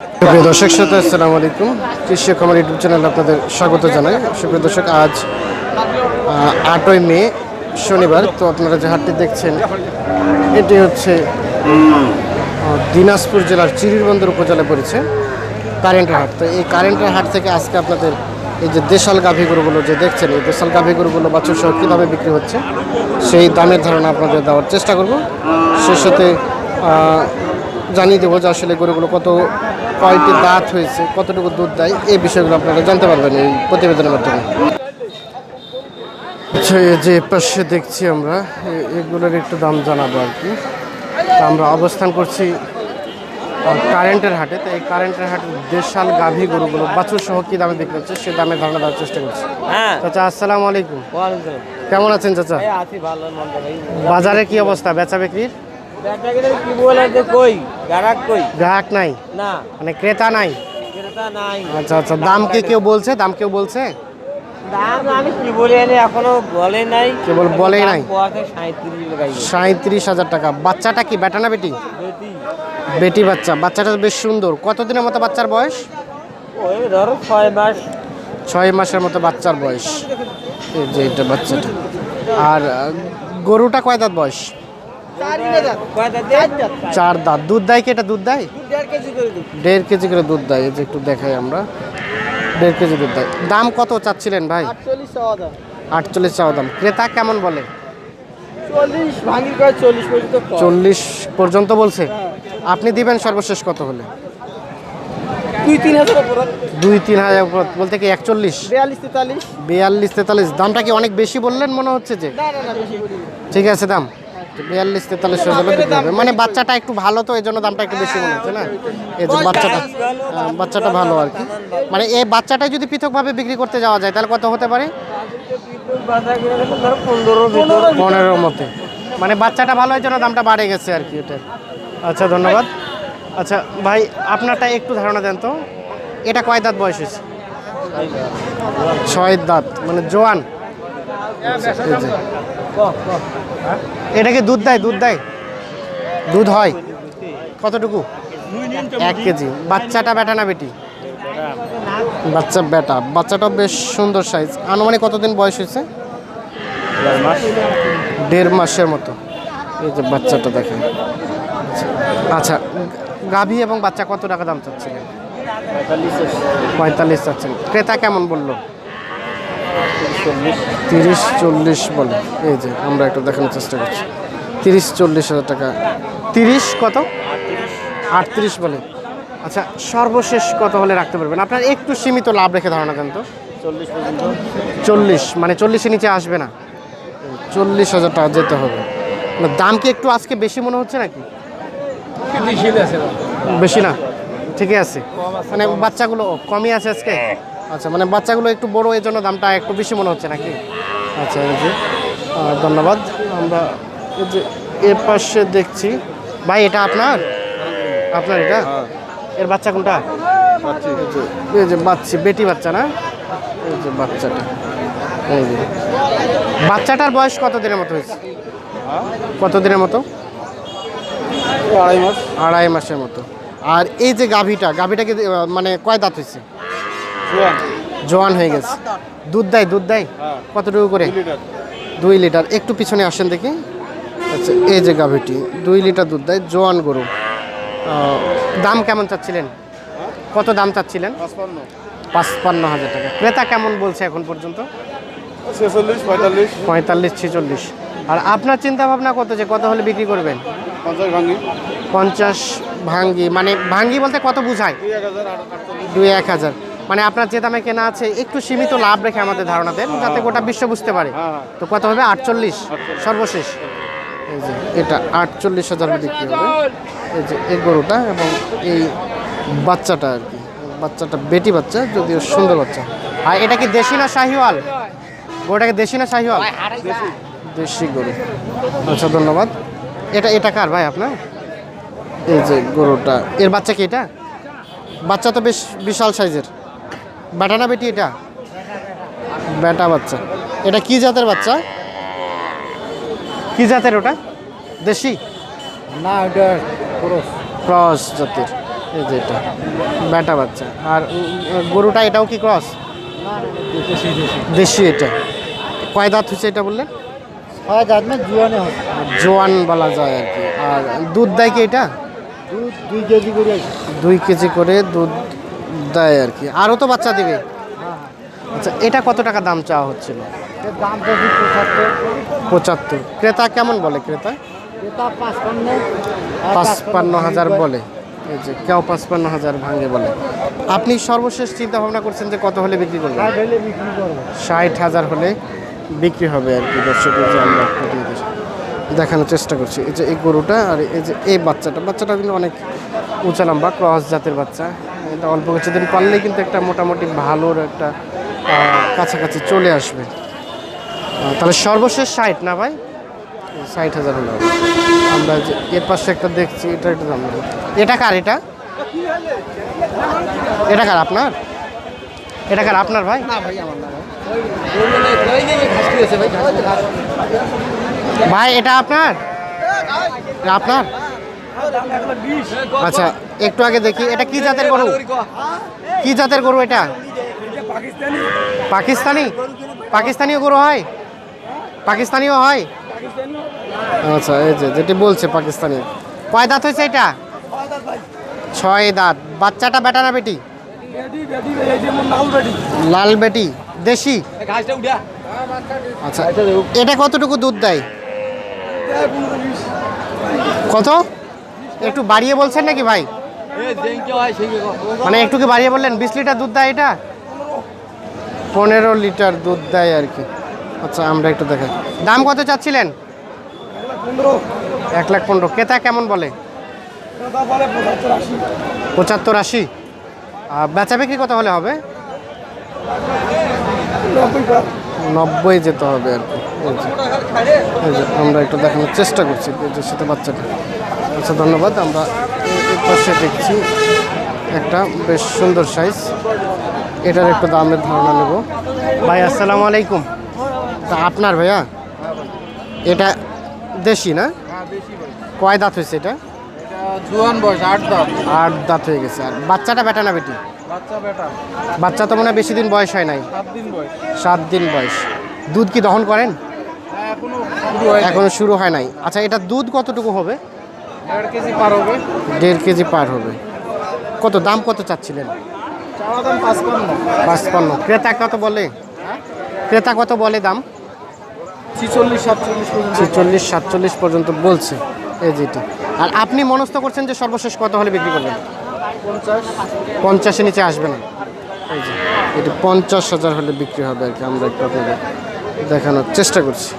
প্রিয় দর্শক শ্রোতা, আসসালামু আলাইকুম। কৃষি খামার ইউটিউব চ্যানেলে আপনাদের স্বাগত জানাই। সুপ্রিয় দর্শক, আজ আটই মে, শনিবার। তো আপনারা যে হাটটি দেখছেন, এটি হচ্ছে দিনাজপুর জেলার চিরিরবন্দর উপজেলায় পড়েছে কারেন্টের হাট। তো এই কারেন্টের হাট থেকে আজকে আপনাদের এই যে দেশাল গাভী গরুগুলো যে দেখছেন, এই দেশাল গাভী গরুগুলো বাছুর সহ কী দামে বিক্রি হচ্ছে, সেই দামের ধারণা আপনাদের দেওয়ার চেষ্টা করব। সেই সাথে জানিয়ে দেবো যে আসলে গরুগুলো কত কয়টি দাঁত হয়েছে কতটুকু দুধ দেয় এই বিষয়গুলো আপনারা জানতে পারবেন এই প্রতিবেদনের মাধ্যমে। আচ্ছা এই যে পাশে দেখছি আমরা এগুলোর একটু দাম জানাব আর কি। তা আমরা অবস্থান করছি কারেন্টের হাটে। তো এই কারেন্টের হাটে দেশাল গাভী গরুগুলো বাছুর সহ কি দামে বিক্রি হচ্ছে সে দামে ধারণা দেওয়ার চেষ্টা করছি। হ্যাঁ। চাচা আসসালামু আলাইকুম। কেমন আছেন চাচা? বাজারে কি অবস্থা? বেচা বিক্রির? কি বলে যে কই? গ্রাহক কই? গ্রাহক নাই। না। মানে ক্রেতা নাই। ক্রেতা নাই। আচ্ছা আচ্ছা দাম কি কেউ বলছে? দাম কেউ বলছে? দাম আমি কি বলি এখনও বলে নাই। কেবল বলেই নাই। সাঁত্রিশ হাজার টাকা। বাচ্চাটা কি? বেটা না বেটি? বেটি। বাচ্চা। বাচ্চাটা বেশ সুন্দর। কতদিনের মতো বাচ্চার বয়স? ওই ধরো ছয় মাস। ছয় মাসের মতো বাচ্চার বয়স। এই যে এটা বাচ্চাটা। আর গরুটা কয় দাঁত বয়স? চার দাঁত। দুধ দেয় কি এটা? দুধ দেয়? কেজি করে দিই দেড় কেজি করে দুধ দেয়। এই যে একটু দেখাই আমরা। দেড় কেজি দুধ দেয়। দাম কত চাচ্ছিলেন ভাই? আটচল্লিশ চাওয়া দাম। ক্রেতা কেমন বলে? চল্লিশ পর্যন্ত বলছে? আপনি দিবেন সর্বশেষ কত হলে? দুই তিন হাজার বলতে কি একচল্লিশ? বিয়াল্লিশ তেতাল্লিশ। দামটা কি অনেক বেশি বললেন মনে হচ্ছে যে? না না না বেশি বলি ঠিক আছে দাম। বিয়াল্লিশ তেতাল্লিশ হবে। মানে বাচ্চাটা একটু ভালো তো এই জন্য দামটা একটু বেশি মনে হচ্ছে না? এই যে বাচ্চাটা বাচ্চাটা ভালো আর কি। মানে এই বাচ্চাটাই যদি পৃথকভাবে বিক্রি করতে যাওয়া যায়, তাহলে কত হতে পারে? পনেরোর মধ্যে মানে বাচ্চাটা ভালো হয় জন্য দামটা বাড়ে গেছে আর কি এটা। আচ্ছা ধন্যবাদ। আচ্ছা ভাই, আপনারটা একটু ধারণা দেন তো। এটা কয় দাঁত বয়স হয়েছে? ছয় দাঁত। মানে জোয়ান? আচ্ছা, এই যে। এটা কি দুধ দেয় দুধ দেয়। দুধ হয়। কতটুকু? এক কেজি। বাচ্চাটা বেটা না বেটি? বাচ্চা বেটা। বাচ্চাটা বেশ সুন্দর সাইজ আনুমানিক কতদিন বয়স হয়েছে? দেড় মাসের মতো। এই যে বাচ্চাটা দেখেন। আচ্ছা গাভী এবং বাচ্চা কত টাকা দাম চাচ্ছিলেন? পঁয়তাল্লিশ চাচ্ছেন। ক্রেতা কেমন বলল? তিরিশ চল্লিশ বলে। এই যে আমরা একটু দেখানোর চেষ্টা করছি। তিরিশ চল্লিশ হাজার টাকা। তিরিশ কত? আটত্রিশ বলে। আচ্ছা সর্বশেষ কত হলে রাখতে পারবেন? আপনার একটু সীমিত লাভ রেখে ধারণা দেন তো। চল্লিশ পর্যন্ত। চল্লিশ মানে চল্লিশের নিচে আসবে না। চল্লিশ হাজার টাকা যেতে হবে। মানে দাম কি একটু আজকে বেশি মনে হচ্ছে নাকি? বেশি না? ঠিকই আছে। মানে বাচ্চাগুলো ও, কমই আছে আজকে? আচ্ছা মানে বাচ্চাগুলো একটু বড় এই জন্য দামটা একটু বেশি মনে হচ্ছে নাকি? আচ্ছা এই যে ধন্যবাদ। আমরা এই যে এর পাশে দেখছি। ভাই এটা আপনার? আপনার এটা? এর বাচ্চা কোনটা? এই যে বাচ্চা বেটি বাচ্চা না? এই যে বাচ্চাটা। এই যে। বাচ্চাটার বয়স কত দিনের মতো হয়েছে? কত দিনের মতো? আড়াই মাস। আড়াই মাসের মতো। আর এই যে গাভীটা গাভীটাকে আহ, মানে কয় দাঁত হয়েছে? জোয়ান। হয়ে গেছে। দুধ দেয় দুধ দেয়? কতটুকু করে? দুই লিটার। একটু পিছনে আসেন দেখি। আচ্ছা এই যে গাভীটি দুই লিটার দুধ দেয় জোয়ান গরু। দাম কেমন চাচ্ছিলেন? কত দাম চাচ্ছিলেন? পাঁচপান্ন। হাজার টাকা। ক্রেতা কেমন বলছে এখন পর্যন্ত? ছেচল্লিশ পঁয়তাল্লিশ। পঁয়তাল্লিশ ছেচল্লিশ। আর আপনার চিন্তা ভাবনা কত যে কত হলে বিক্রি করবেন? পঞ্চাশ ভাঙি পঞ্চাশ ভাঙ্গি। মানে ভাঙ্গি বলতে কত বুঝায়? দুই এক হাজার। মানে আপনার যে দামে কেনা আছে, একটু সীমিত লাভ রেখে আমাদের ধারণা দেন, যাতে গোটা বিশ্ব বুঝতে পারে। তো কত হবে? আটচল্লিশ। সর্বশেষ। এই যে, এটা আটচল্লিশ হাজার বিক্রি হবে। এই যে, এই গরুটা এবং এই বাচ্চাটা আর কি। বাচ্চাটা বেটি বাচ্চা, যদিও সুন্দর বাচ্চা। আর এটা কি দেশি না শাহিওয়াল? গরুটাকে দেশি না শাহিওয়াল? দেশি গরু। আচ্ছা ধন্যবাদ। এটা এটা কার ভাই আপনার? এই যে, গরুটা। এর বাচ্চা কি এটা? বাচ্চা তো বেশ বিশাল সাইজের। বেটা না বেটি এটা? বেটা বাচ্চা। এটা কি জাতের বাচ্চা? কি জাতের ওটা? দেশি? না ওটা ক্রস। জাতের। এই যে এটা ব্যাটা বাচ্চা। আর গরুটা এটাও কি ক্রস? দেশি এটা। কয় দাঁত হচ্ছে এটা বললেন? ছয় দাঁত না জুয়ানে জোয়ান বলা যায় আর কি। আর দুধ দেয় কি এটা? দুধ দুই কেজি করে দুই কেজি করে দুধ দেয় আর কি। আরও তো বাচ্চা দেবে। আচ্ছা এটা কত টাকা দাম চাওয়া হচ্ছিল? দাম পঁচাত্তর। ক্রেতা কেমন বলে ক্রেতা? পাঁচপান্ন। হাজার বলে। এই যে কেউ পাঁচপান্ন হাজার ভাঙে বলে। আপনি সর্বশেষ চিন্তা ভাবনা করছেন যে কত হলে বিক্রি করবেন? ষাট হাজার হলে বিক্রি হবে আর কি দর্শকের যে আমরা দেখানোর চেষ্টা করছি। এই যে এই গরুটা আর এই যে এই বাচ্চাটা। বাচ্চাটা কিন্তু অনেক উঁচা লম্বা ক্রস জাতের বাচ্চা। এটা অল্প কিছুদিন পারলেই কিন্তু একটা মোটামুটি ভালোর একটা কাছাকাছি চলে আসবে। তাহলে সর্বশেষ ষাট না ভাই? ষাট হাজার হলো। আমরা যে এর পাশে একটা দেখছি এটা একটা দাম। এটা কার এটা? এটা কার আপনার? এটা কার আপনার ভাই। ভাই এটা আপনার? আপনার? আচ্ছা একটু আগে দেখি, এটা কি জাতের গরু? কি জাতের গরু এটা? পাকিস্তানি? পাকিস্তানিও গরু হয়? পাকিস্তানিও হয়? আচ্ছা এই যে, যেটি বলছে পাকিস্তানি। কয় দাঁত হয়েছে এটা? ছয় দাঁত। বাচ্চাটা বেটা না বেটি? লাল বেটি। দেশি? আচ্ছা এটা কতটুকু দুধ দেয়? কত? একটু বাড়িয়ে বলছেন নাকি ভাই? মানে একটু কি বাড়িয়ে বললেন? বিশ লিটার দুধ দেয় এটা? পনেরো লিটার দুধ দেয় আর কি। আচ্ছা আমরা একটু দেখাই দাম কত চাচ্ছিলেন? এক লাখ পনেরো। ক্রেতা কেমন বলে? পঁচাত্তর আশি। আর বেচা বিক্রি কত হলে হবে? নব্বই যেতে হবে আর কি। আমরা একটু দেখানোর চেষ্টা করছি যে সেটা বাচ্চাটা। আচ্ছা ধন্যবাদ। আমরা পাশে দেখছি একটা বেশ সুন্দর সাইজ এটার একটু দামের ধারণা নেব। ভাই আসসালামু আলাইকুম। তা আপনার ভাইয়া? এটা দেশি না? কয় দাঁত হয়েছে এটা? জুয়ান বয়স আট দাঁত। আট দাঁত হয়ে গেছে। আর বাচ্চাটা বেটা না বেটি? বাচ্চা তো মনে হয় বেশি দিন বয়স হয় নাই। সাত দিন বয়স। দুধ কি দহন করেন? হ্যাঁ, হয় এখনও শুরু হয় নাই। আচ্ছা এটা দুধ কতটুকু হবে? দেড় কেজি পার হবে। দেড় কেজি পার হবে। কত দাম কত চাচ্ছিলেন? পাঁচপান্ন। ক্রেতা কত বলে? ক্রেতা কত বলে দাম? ছিচল্লিশ সাতচল্লিশ পর্যন্ত। সাতচল্লিশ পর্যন্ত বলছে এই যেটি আর আপনি মনস্থ করছেন যে সর্বশেষ কত হলে বিক্রি করবেন? পঞ্চাশের নিচে আসবে না। এই যে এটি পঞ্চাশ হাজার হলে বিক্রি হবে আর কি আমরা একটু আপনাদের দেখানোর চেষ্টা করছি।